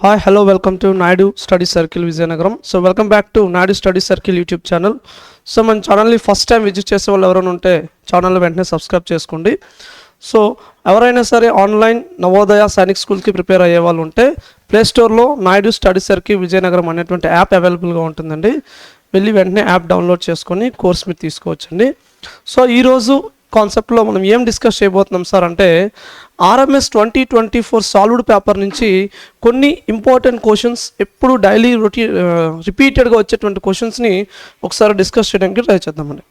Hi hello welcome to Naidu study circle Vizianagaram so welcome back to Naidu study circle YouTube channel so మన ఛానల్ని first time visit చేసే వాళ్ళు ఎవరైనా ఉంటే channel వెంటనే subscribe చేసుకోండి. సో ఎవరైనా సరే ఆన్లైన్ నవోదయ సైనిక్ స్కూల్కి ప్రిపేర్ అయ్యే వాళ్ళు ఉంటే ప్లే స్టోర్లో నాయుడు స్టడీ సర్కిల్ విజయనగరం అనేటువంటి యాప్ అవైలబుల్గా ఉంటుందండి. వెళ్ళి వెంటనే యాప్ డౌన్లోడ్ చేసుకొని కోర్స్ మీరు తీసుకోవచ్చండి. సో ఈరోజు కాన్సెప్ట్లో మనం ఏం డిస్కస్ చేయబోతున్నాం సార్ అంటే RMS twenty twenty four solved paper నుంచి కొన్ని ఇంపార్టెంట్ క్వశ్చన్స్ ఎప్పుడు డైలీ రొటీ రిపీటెడ్గా వచ్చేటువంటి క్వశ్చన్స్ని ఒకసారి డిస్కస్ చేయడానికి ట్రై చేద్దామండి.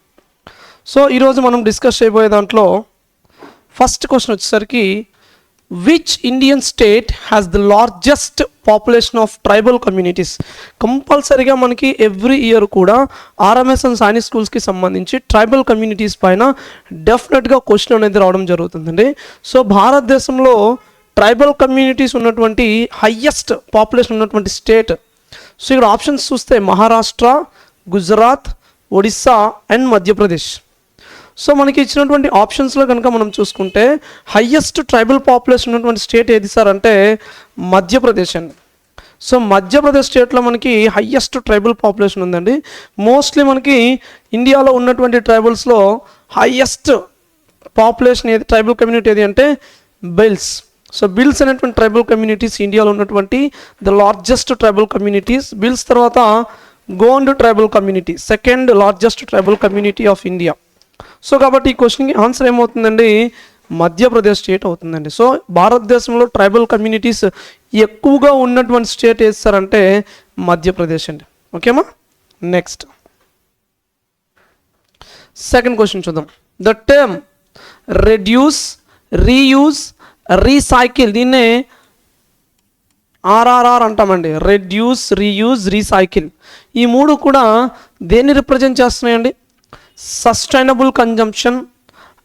సో ఈరోజు మనం డిస్కస్ చేయబోయే దాంట్లో ఫస్ట్ క్వశ్చన్ వచ్చేసరికి which Indian state has the largest population of tribal communities కంపల్సరీగా మనకి ఎవ్రీ ఇయర్ కూడా ఆర్ఎంఎస్ అండ్ సైనిక్ స్కూల్స్కి సంబంధించి ట్రైబల్ కమ్యూనిటీస్ పైన డెఫినెట్గా క్వశ్చన్ అనేది రావడం జరుగుతుందండి. సో భారతదేశంలో ట్రైబల్ కమ్యూనిటీస్ ఉన్నటువంటి హయ్యెస్ట్ పాపులేషన్ ఉన్నటువంటి స్టేట్ సో ఇక్కడ ఆప్షన్స్ చూస్తే మహారాష్ట్ర గుజరాత్ ఒడిస్సా అండ్ మధ్యప్రదేశ్. సో మనకి ఇచ్చినటువంటి ఆప్షన్స్లో కనుక మనం చూసుకుంటే హయ్యెస్ట్ ట్రైబల్ పాపులేషన్ ఉన్నటువంటి స్టేట్ ఏది సార్ అంటే మధ్యప్రదేశ్ అండి. సో మధ్యప్రదేశ్ స్టేట్లో మనకి హయ్యెస్ట్ ట్రైబల్ పాపులేషన్ ఉందండి. మోస్ట్లీ మనకి ఇండియాలో ఉన్నటువంటి ట్రైబల్స్లో హయ్యెస్ట్ పాపులేషన్ ఏది ట్రైబల్ కమ్యూనిటీ ఏది అంటే బిల్స్ సో బిల్స్ అనేటువంటి ట్రైబల్ కమ్యూనిటీస్ ఇండియాలో ఉన్నటువంటి the largest tribal communities Bhils తర్వాత Gond tribal community second largest tribal community of India so కాబట్టి ఈ క్వశ్చన్కి ఆన్సర్ ఏమవుతుందండి? మధ్యప్రదేశ్ స్టేట్ అవుతుందండి. సో భారతదేశంలో ట్రైబల్ కమ్యూనిటీస్ ఎక్కువగా ఉన్నటువంటి స్టేట్ ఏది మధ్యప్రదేశ్ అండి. ఓకేమా నెక్స్ట్ సెకండ్ క్వశ్చన్ చూద్దాం. The term reduce reuse recycle దీన్నే ఆర్ఆర్ఆర్ అంటామండి. రెడ్యూస్ రీయూజ్ రీసైకిల్ ఈ మూడు కూడా దేన్ని represent చేస్తున్నాయండి? Sustainable consumption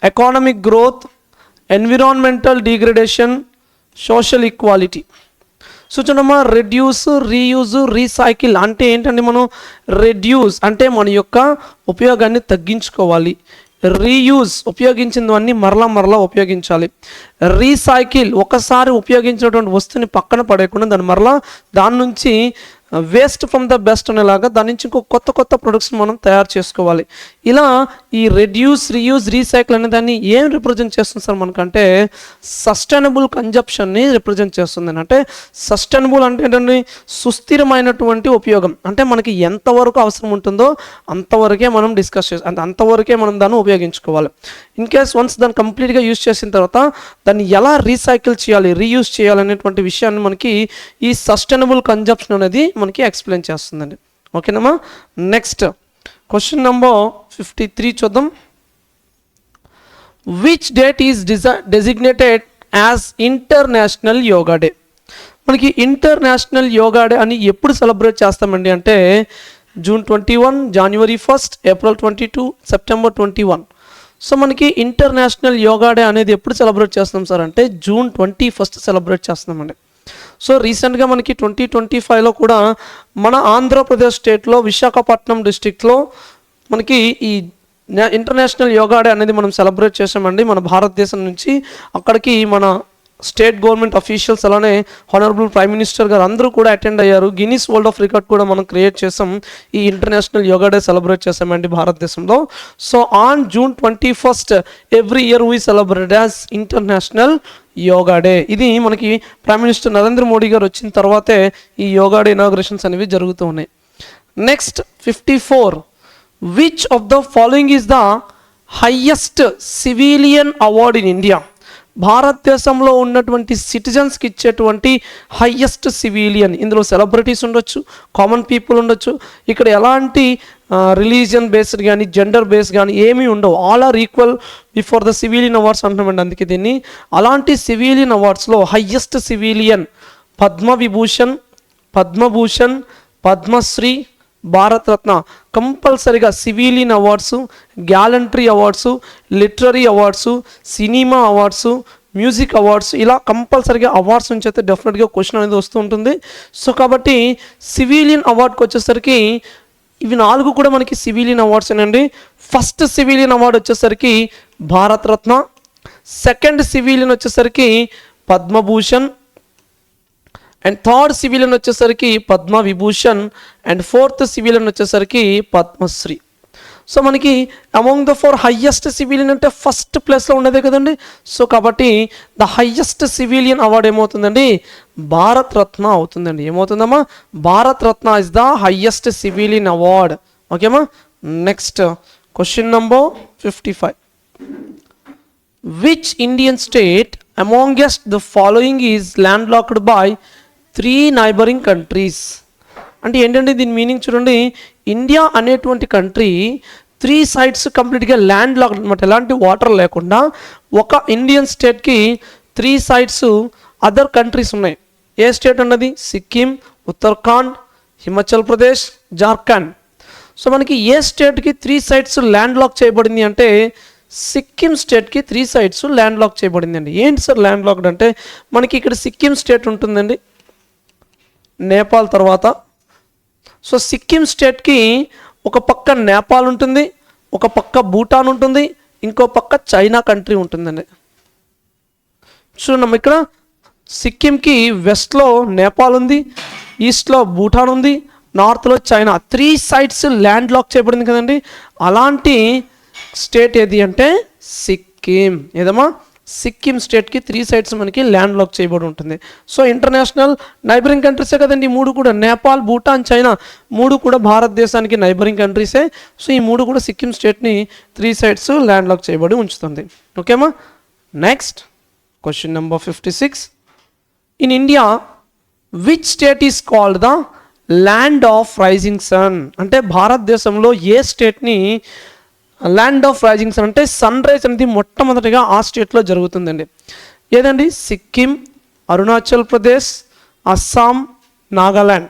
economic growth environmental degradation social equality so చూడమ్మా రెడ్యూస్ రీయూజ్ రీసైకిల్ అంటే ఏంటంటే మనం రెడ్యూస్ అంటే మన యొక్క ఉపయోగాన్ని తగ్గించుకోవాలి. రీయూజ్ ఉపయోగించినవన్నీ మరలా మరలా ఉపయోగించాలి. రీసైకిల్ ఒకసారి ఉపయోగించినటువంటి వస్తువుని పక్కన పడేయకుండా దాన్ని మరలా దాని నుంచి వేస్ట్ ఫ్రమ్ ద బెస్ట్ అనేలాగా దాని నుంచి ఇంకో కొత్త కొత్త ప్రొడక్ట్స్ మనం తయారు చేసుకోవాలి. ఇలా ఈ రెడ్యూస్ రీయూజ్ రీసైకిల్ అనే దాన్ని ఏం రిప్రజెంట్ చేస్తుంది సార్ మనకంటే సస్టైనబుల్ కన్జప్షన్ని రిప్రజెంట్ చేస్తుంది. అంటే సస్టైనబుల్ అంటే ఏంటంటే సుస్థిరమైనటువంటి ఉపయోగం. అంటే మనకి ఎంతవరకు అవసరం ఉంటుందో అంతవరకే మనం డిస్కస్ చేసి అంటే అంతవరకే మనం దాన్ని ఉపయోగించుకోవాలి. ఇన్ కేస్ వన్స్ దాన్ని కంప్లీట్గా యూజ్ చేసిన తర్వాత దాన్ని ఎలా రీసైకిల్ చేయాలి రీయూజ్ చేయాలి అనేటువంటి విషయాన్ని మనకి ఈ సస్టైనబుల్ కన్జప్షన్ అనేది మనకి ఎక్స్ప్లెయిన్ చేస్తుందండి. ఓకేనమ్మా? Next question number fifty three చూద్దాం. Which date is డిజై designated as international yoga day మనకి ఇంటర్నేషనల్ యోగా డే అని ఎప్పుడు సెలబ్రేట్ చేస్తామండి అంటే June twenty one January first April twenty two September twenty one so మనకి ఇంటర్నేషనల్ యోగా డే అనేది ఎప్పుడు celebrate చేస్తున్నాం సార్ అంటే జూన్ ట్వంటీ ఫస్ట్ సెలబ్రేట్ చేస్తున్నామండి. సో రీసెంట్గా మనకి ట్వంటీ ట్వంటీ ఫైవ్లో కూడా మన ఆంధ్రప్రదేశ్ స్టేట్లో విశాఖపట్నం డిస్టిక్లో మనకి ఈ నే- ఇంటర్నేషనల్ యోగా డే అనేది మనం సెలబ్రేట్ చేసామండి. మన భారతదేశం నుంచి అక్కడికి మన స్టేట్ గవర్నమెంట్ అఫీషియల్స్ అలానే హానరబుల్ ప్రైమ్ మినిస్టర్ గారు అందరూ కూడా అటెండ్ అయ్యారు. గిన్నీస్ వరల్డ్ ఆఫ్ రికార్డ్ కూడా మనం క్రియేట్ చేసాం. ఈ ఇంటర్నేషనల్ యోగా డే సెలబ్రేట్ చేసామండి భారతదేశంలో. So on June twenty first every year we celebrate as international yoga day ఇది మనకి ప్రైమ్ మినిస్టర్ నరేంద్ర మోడీ గారు వచ్చిన తర్వాతే ఈ యోగా డే ఇనాగ్రేషన్స్ అనేవి జరుగుతూ ఉన్నాయి. Next fifty four which of the following is the highest civilian award in India భారతదేశంలో ఉన్నటువంటి సిటిజన్స్కి ఇచ్చేటువంటి హయ్యెస్ట్ సివిలియన్ ఇందులో సెలబ్రిటీస్ ఉండొచ్చు కామన్ పీపుల్ ఉండొచ్చు. ఇక్కడ ఎలాంటి రిలీజియన్ బేస్డ్ కానీ జెండర్ బేస్డ్ కానీ ఏమీ ఉండవు. All are equal before the civilian awards అంటున్నామండి. అందుకే దీన్ని అలాంటి సివిలియన్ అవార్డ్స్లో హయ్యెస్ట్ సివిలియన్ పద్మవిభూషణ్ పద్మభూషణ్ పద్మశ్రీ భారతరత్న కంపల్సరిగా civilian awards gallantry awards literary awards cinema awards music awards ఇలా కంపల్సరీగా అవార్డ్స్ నుంచి అయితే డెఫినెట్గా క్వశ్చన్ అనేది వస్తూ ఉంటుంది. సో కాబట్టి సివిలియన్ అవార్డ్కి వచ్చేసరికి ఇవి నాలుగు కూడా మనకి సివిలియన్ అవార్డ్స్ అండి. ఫస్ట్ సివిలియన్ అవార్డు వచ్చేసరికి భారతరత్న సెకండ్ సివిలియన్ వచ్చేసరికి పద్మభూషణ్ అండ్ థర్డ్ సివిలియన్ వచ్చేసరికి Padma Vibhushan and fourth civilian వచ్చేసరికి పద్మశ్రీ. సో మనకి among the four highest civilian అంటే ఫస్ట్ ప్లేస్లో ఉండేదే కదండి. సో కాబట్టి ద హయ్యెస్ట్ సివిలియన్ అవార్డ్ ఏమవుతుందండి? భారత్ రత్న అవుతుందండి. ఏమవుతుందమ్మా? Bharat Ratna is the highest civilian award ఓకేమా next question number fifty five which Indian state amongst the following is land locked by three neighbouring countries అంటే ఏంటంటే దీని meaning చూడండి India అనేటువంటి country three sides కంప్లీట్గా land lock అనమాట ఎలాంటి water లేకుండా ఒక ఇండియన్ స్టేట్కి త్రీ సైడ్స్ అదర్ కంట్రీస్ ఉన్నాయి. ఏ స్టేట్ ఉన్నది సిక్కిం ఉత్తరాఖండ్ హిమాచల్ ప్రదేశ్ జార్ఖండ్ సో మనకి ఏ స్టేట్కి త్రీ సైడ్స్ ల్యాండ్ లాక్ చేయబడింది అంటే సిక్కిం స్టేట్కి త్రీ సైడ్స్ ల్యాండ్ లాక్ చేయబడింది అండి ఏంటి సార్ ల్యాండ్ లాక్డ్ అంటే మనకి ఇక్కడ సిక్కిం స్టేట్ ఉంటుందండి. నేపాల్ తర్వాత. సో సిక్కిం స్టేట్కి ఒక పక్క నేపాల్ ఉంటుంది ఒక పక్క భూటాన్ ఉంటుంది ఇంకో పక్క చైనా కంట్రీ ఉంటుందండి. చూడండి ఇక్కడ సిక్కింకి వెస్ట్లో నేపాల్ ఉంది ఈస్ట్లో భూటాన్ ఉంది నార్త్లో China. Three sides land lock చేయబడింది కదండి. అలాంటి స్టేట్ ఏది అంటే సిక్కిం. ఏదమ్మా? సిక్కిం స్టేట్కి త్రీ సైడ్స్ మనకి ల్యాండ్ లాక్ చేయబడి ఉంటుంది. సో ఇంటర్నేషనల్ నైబరింగ్ కంట్రీసే కదండి ఈ మూడు కూడా. నేపాల్ భూటాన్ చైనా మూడు కూడా భారతదేశానికి నైబరింగ్ కంట్రీసే. సో ఈ మూడు కూడా సిక్కిం స్టేట్ని త్రీ సైడ్స్ ల్యాండ్ లాక్ చేయబడి ఉంచుతుంది. ఓకేమా next question number fifty six. In India which state is called the land of rising sun? అంటే భారతదేశంలో ఏ స్టేట్ని ల్యాండ్ ఆఫ్ రైజింగ్స్ అంటే సన్ రైజ్ అనేది మొట్టమొదటిగా ఆ స్టేట్లో జరుగుతుందండి. ఏదండి? సిక్కిం అరుణాచల్ ప్రదేశ్ అస్సాం నాగాల్యాండ్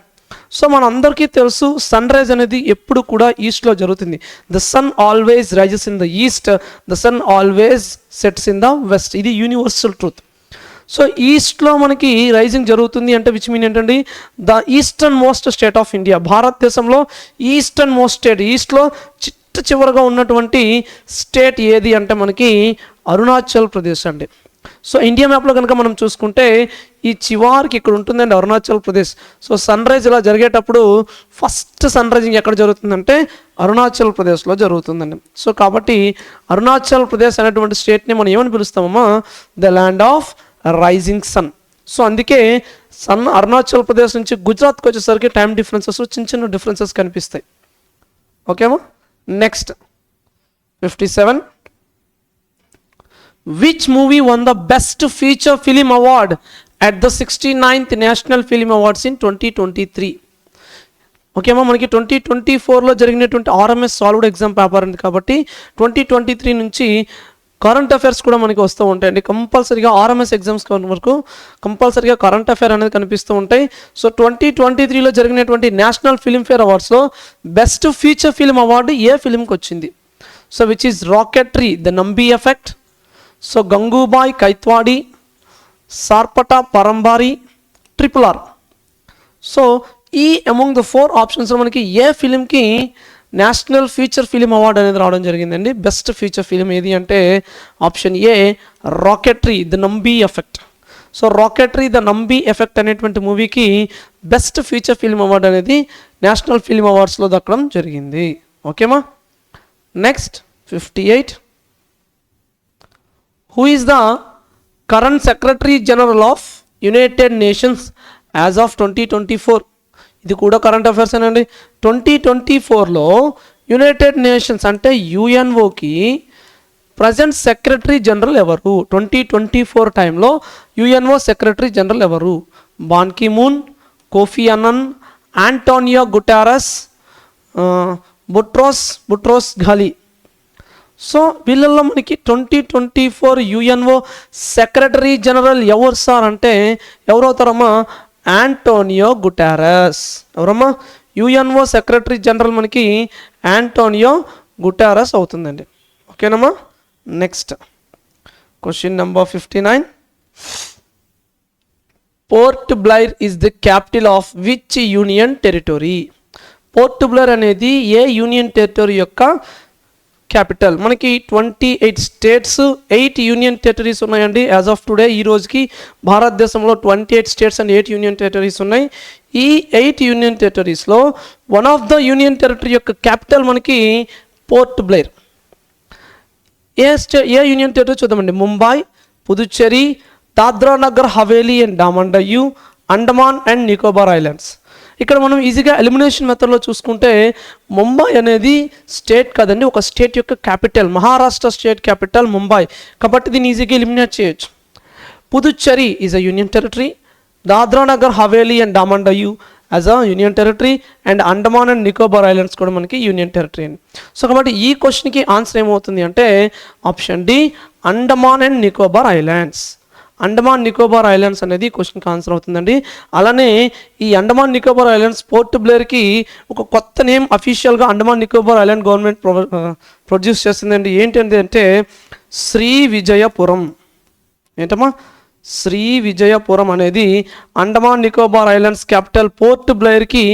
సో మనందరికీ తెలుసు సన్ రైజ్ అనేది ఎప్పుడు కూడా ఈస్ట్లో జరుగుతుంది. The sun always rises in the east the sun always sets in the west ఇది యూనివర్సల్ ట్రూత్ సో ఈస్ట్లో మనకి రైజింగ్ జరుగుతుంది అంటే విచ్ మీన్ ఏంటండి? The eastern most state of India భారతదేశంలో ఈస్టర్న్ మోస్ట్ స్టేట్ ఈస్ట్లో చిట్ట చివరగా ఉన్నటువంటి స్టేట్ ఏది అంటే మనకి అరుణాచల్ ప్రదేశ్ అండి. సో ఇండియా మ్యాప్లో కనుక మనం చూసుకుంటే ఈ చివారికి ఇక్కడ ఉంటుందండి Arunachal Pradesh. So sun rise ఇలా జరిగేటప్పుడు ఫస్ట్ సన్ రైజింగ్ ఎక్కడ జరుగుతుందంటే అరుణాచల్ ప్రదేశ్లో జరుగుతుందండి. సో కాబట్టి అరుణాచల్ ప్రదేశ్ అనేటువంటి స్టేట్ని మనం ఏమని పిలుస్తామమ్మా? The land of rising sun. So అందుకే సన్ అరుణాచల్ ప్రదేశ్ నుంచి గుజరాత్కి వచ్చేసరికి టైం డిఫరెన్సెస్ చిన్న చిన్న డిఫరెన్సెస్ కనిపిస్తాయి. ఓకేమా? Next fifty seven which movie won the best feature film award at the sixty ninth national film awards in twenty twenty three ఓకేమా మనకి twenty twenty ఫోర్లో జరిగినటువంటి ఆర్ఎంఎస్ సాల్వ్డ్ ఎగ్జామ్ పేపర్ ఉంది కాబట్టి twenty twenty three నుంచి current affairs కూడా మనకి వస్తూ ఉంటాయండి. కంపల్సరీగా ఆర్ఎంఎస్ ఎగ్జామ్స్ వరకు కంపల్సరీగా కరెంట్ అఫైర్ అనేది కనిపిస్తూ ఉంటాయి. సో ట్వంటీ ట్వంటీ త్రీలో జరిగినటువంటి నేషనల్ ఫిల్మ్ఫేర్ అవార్డ్స్లో బెస్ట్ ఫీచర్ ఫిల్మ్ అవార్డు ఏ ఫిల్మ్కి వచ్చింది? So which is Rocketry the Nambi effect so Gangubai Kathiawadi Sarpatta Parambarai triple R so ఈ అమంగ్ ద ఫోర్ ఆప్షన్స్లో మనకి ఏ ఫిలింకి నేషనల్ ఫీచర్ ఫిలిం అవార్డు అనేది రావడం జరిగిందండి. బెస్ట్ ఫీచర్ ఫిలిం ఏది అంటే option A Rocketry the Nambi Effect. So Rocketry the Nambi Effect అనేటువంటి మూవీకి బెస్ట్ ఫీచర్ ఫిల్మ్ అవార్డు అనేది నేషనల్ ఫిల్మ్ అవార్డ్స్లో దక్కడం జరిగింది. ఓకేమా? Next fifty eight. Who is the current secretary general of United Nations as of twenty twenty four ఇది కూడా current affairs అండి twenty twenty ఫోర్లో యునైటెడ్ నేషన్స్ అంటే యుఎన్ఓకి ప్రజెంట్ సెక్రటరీ జనరల్ ఎవరు? ట్వంటీ ట్వంటీ ఫోర్ టైంలో యుఎన్ఓ సెక్రటరీ జనరల్ ఎవరు? Ban Ki moon Kofi Annan Antonio Guterres Boutros Boutros Ghali so వీళ్ళల్లో మనకి twenty twenty four UNO secretary general ఎవరు సార్ అంటే ఎవరవుతారమ్మా? యాంటోనియో గుటారస్ ఎవరమ్మా? యుఎన్ఓ సెక్రటరీ జనరల్ మనకి యాంటోనియో గుటారస్ అవుతుందండి. ఓకేనమ్మా? Next question number fifty nine Port Blair is the capital of which union territory Port Blair అనేది ఏ యూనియన్ టెరిటరీ యొక్క క్యాపిటల్ మనకి twenty eight states eight union territories ఉన్నాయండి. As of today ఈ రోజుకి భారతదేశంలో twenty eight states and eight union territories ఉన్నాయి. ఈ eight union టెరిటరీస్లో one of the union territory యొక్క క్యాపిటల్ మనకి పోర్ట్ బ్లేర్ ఏ స్టే ఏ యూనియన్ టెరిటరీ చూద్దామండి? Mumbai Puducherry Dadra Nagar Haveli and Daman Diu Andaman and Nicobar islands ఇక్కడ మనం ఈజీగా ఎలిమినేషన్ మెథడ్లో చూసుకుంటే ముంబై అనేది స్టేట్ కదండి ఒక స్టేట్ యొక్క capital Maharashtra state capital Mumbai. కాబట్టి దీన్ని ఈజీగా ఎలిమినేట్ చేయొచ్చు. Puducherry is a union territory Dadra Nagar Haveli and Daman Diu as a union territory and Andaman and Nicobar islands కూడా మనకి యూనియన్ టెరిటరీ అండి. సో కాబట్టి ఈ క్వశ్చన్కి ఆన్సర్ ఏమవుతుంది అంటే option D Andaman and Nicobar islands Andaman Nicobar islands అనేది క్వశ్చన్కి ఆన్సర్ అవుతుందండి. అలానే ఈ అండమాన్ నికోబార్ ఐలాండ్స్ పోర్ట్ బ్లేర్కి ఒక కొత్త నేమ్ అఫీషియల్గా Andaman Nicobar island government produce చేస్తుందండి. ఏంటంటే అంటే శ్రీ విజయపురం. ఏంటమ్మా? శ్రీ విజయపురం అనేది Andaman Nicobar islands capital port బ్లేర్కి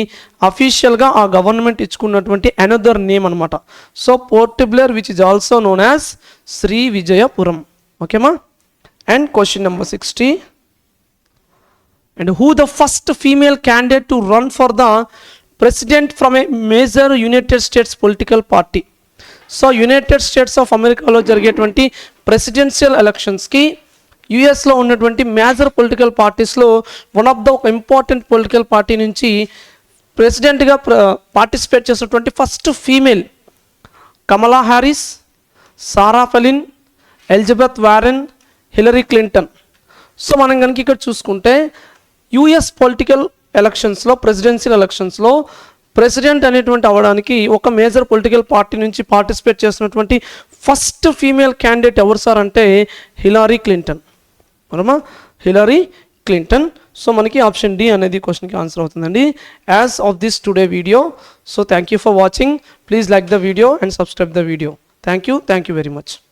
అఫీషియల్గా ఆ గవర్నమెంట్ ఇచ్చుకున్నటువంటి అనదర్ నేమ్ అనమాట so Port Blair which is also known as Shri Vijayapuram. ఓకేమా? And question number sixty and who the first female candidate to run for the president from a major united states political party? So United States of అమెరికాలో జరిగేటువంటి presidential ఎలక్షన్స్కి యుఎస్లో ఉన్నటువంటి major political పార్టీస్లో one of the ఒక important political party నుంచి ప్రెసిడెంట్గా participate చేసినటువంటి first female Kamala Harris Sarah Palin Elizabeth Warren Hillary Clinton so మనం కనుక ఇక్కడ చూసుకుంటే యుఎస్ పొలిటికల్ ఎలక్షన్స్లో ప్రెసిడెన్షియల్ ఎలక్షన్స్లో ప్రెసిడెంట్ అనేటువంటి అవ్వడానికి ఒక మేజర్ పొలిటికల్ పార్టీ నుంచి పార్టిసిపేట్ చేసినటువంటి ఫస్ట్ ఫీమేల్ క్యాండిడేట్ ఎవరు సార్ అంటే హిలారీ క్లింటన్ మనమా హిలారీ క్లింటన్ సో మనకి ఆప్షన్ డి అనేది క్వశ్చన్కి ఆన్సర్ అవుతుందండి. As of this today video so thank you for watching please like the video and subscribe the video thank you thank you very much